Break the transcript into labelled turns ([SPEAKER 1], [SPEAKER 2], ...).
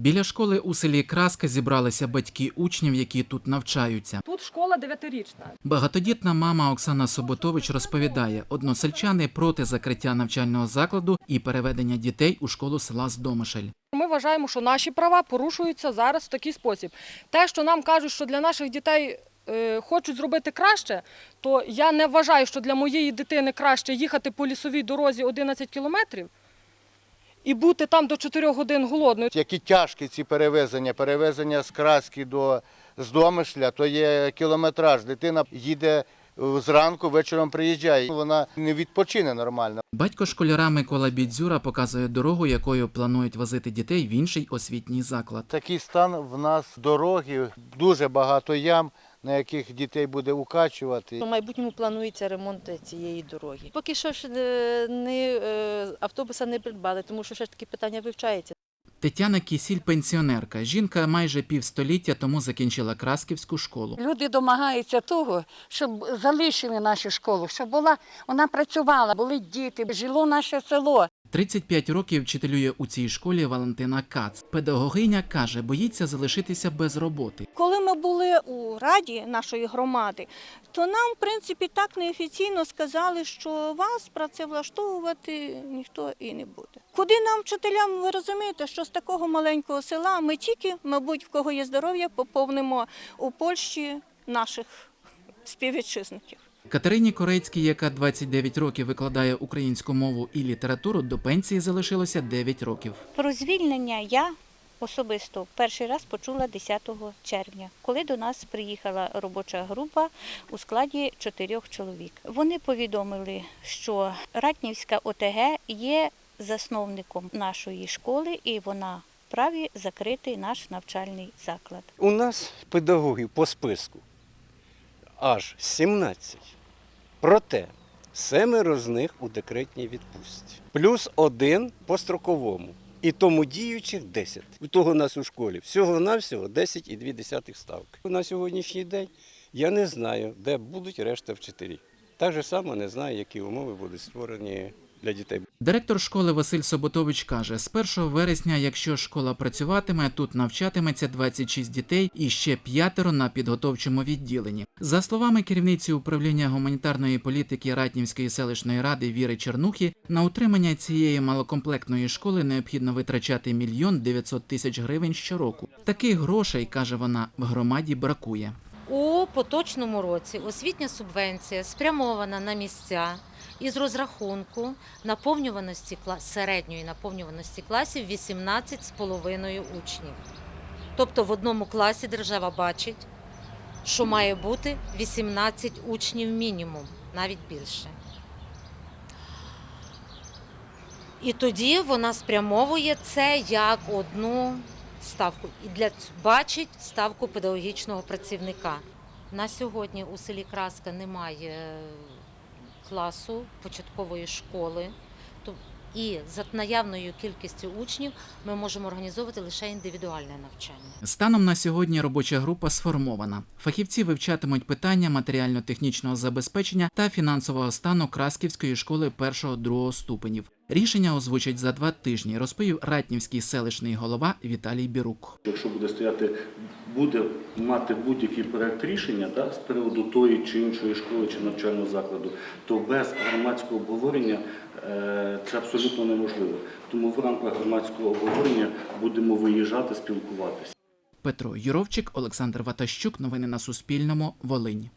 [SPEAKER 1] Біля школи у селі Краска зібралися батьки учнів, які тут навчаються.
[SPEAKER 2] Тут школа дев'ятирічна.
[SPEAKER 1] Багатодітна мама Оксана Соботович розповідає, односельчани проти закриття навчального закладу і переведення дітей у школу села Здомишель.
[SPEAKER 2] Ми вважаємо, що наші права порушуються зараз в такий спосіб. Те, що нам кажуть, що для наших дітей е, хочуть зробити краще, то я не вважаю, що для моєї дитини краще їхати по лісовій дорозі 11 кілометрів і бути там до 4 годин голодною.
[SPEAKER 3] Які тяжкі ці перевезення, перевезення з Краски до Здомишля, то є кілометраж. Дитина їде е, зранку, вечором приїжджає. Вона не відпочине нормально.
[SPEAKER 1] Батько школяра Микола Бідзюра показує дорогу, якою планують возити дітей в інший освітній заклад.
[SPEAKER 3] Такий стан в нас дороги, дуже багато ям, на яких дітей буде укачувати.
[SPEAKER 4] У майбутньому планується ремонт цієї дороги. Поки що ж е, не, е, автобуса не придбали, тому що ще ж таки питання вивчається.
[SPEAKER 1] Тетяна Кісіль пенсіонерка. Жінка майже півстоліття тому закінчила Красківську школу.
[SPEAKER 5] Люди домагаються того, щоб залишили нашу школу, щоб була вона працювала, були діти, жило наше село.
[SPEAKER 1] 35 років вчителює у цій школі Валентина Кац. Педагогиня каже, боїться залишитися без роботи.
[SPEAKER 6] Коли ми були у раді нашої громади, то нам, в принципі, так неофіційно сказали, що вас працевлаштовувати ніхто і не буде. Куди нам, вчителям, ви розумієте, що з такого маленького села ми тільки, мабуть, в кого є здоров'я, поповнимо у Польщі наших співвітчизників.
[SPEAKER 1] Катерині Корецькій, яка 29 років викладає українську мову і літературу, до пенсії залишилося 9 років.
[SPEAKER 7] Про звільнення я особисто перший раз почула 10 червня, коли до нас приїхала робоча група у складі чотирьох чоловік. Вони повідомили, що Ратнівська ОТГ є засновником нашої школи і вона вправі закрити наш навчальний заклад.
[SPEAKER 8] У нас педагогів по списку аж 17. Проте семеро з них у декретній відпустці. Плюс один по строковому. І тому діючих 10. У того нас у школі всього-навсього 10,2 ставки. На сьогоднішній день я не знаю, де будуть решта вчителів. Так же само не знаю, які умови будуть створені для дітей.
[SPEAKER 1] Директор школи Василь Соботович каже, з 1 вересня, якщо школа працюватиме, тут навчатиметься 26 дітей і ще п'ятеро на підготовчому відділенні. За словами керівниці управління гуманітарної політики Ратнівської селищної ради Віри Чернухи, на утримання цієї малокомплектної школи необхідно витрачати мільйон 900 тисяч гривень щороку. Таких грошей, каже вона, в громаді бракує.
[SPEAKER 9] У поточному році освітня субвенція спрямована на місця із розрахунку наповнюваності кла- середньої наповнюваності класів 18,5 учнів. Тобто в одному класі держава бачить, що має бути 18 учнів мінімум, навіть більше. І тоді вона спрямовує це як одну ставку і для бачить ставку педагогічного працівника. На сьогодні у селі Краска немає класу початкової школи. То- І за наявною кількістю учнів ми можемо організовувати лише індивідуальне навчання.
[SPEAKER 1] Станом на сьогодні робоча група сформована. Фахівці вивчатимуть питання матеріально-технічного забезпечення та фінансового стану Красківської школи першого-другого ступенів. Рішення озвучать за два тижні, розповів Ратнівський селищний голова Віталій Бірук.
[SPEAKER 10] Якщо буде стояти, буде мати будь-який проект рішення да, з приводу тої чи іншої школи чи навчального закладу, то без громадського обговорення е, це абсолютно неможливо. Тому в рамках громадського обговорення будемо виїжджати, спілкуватися.
[SPEAKER 1] Петро Юровчик, Олександр Ватащук. Новини на Суспільному. Волинь.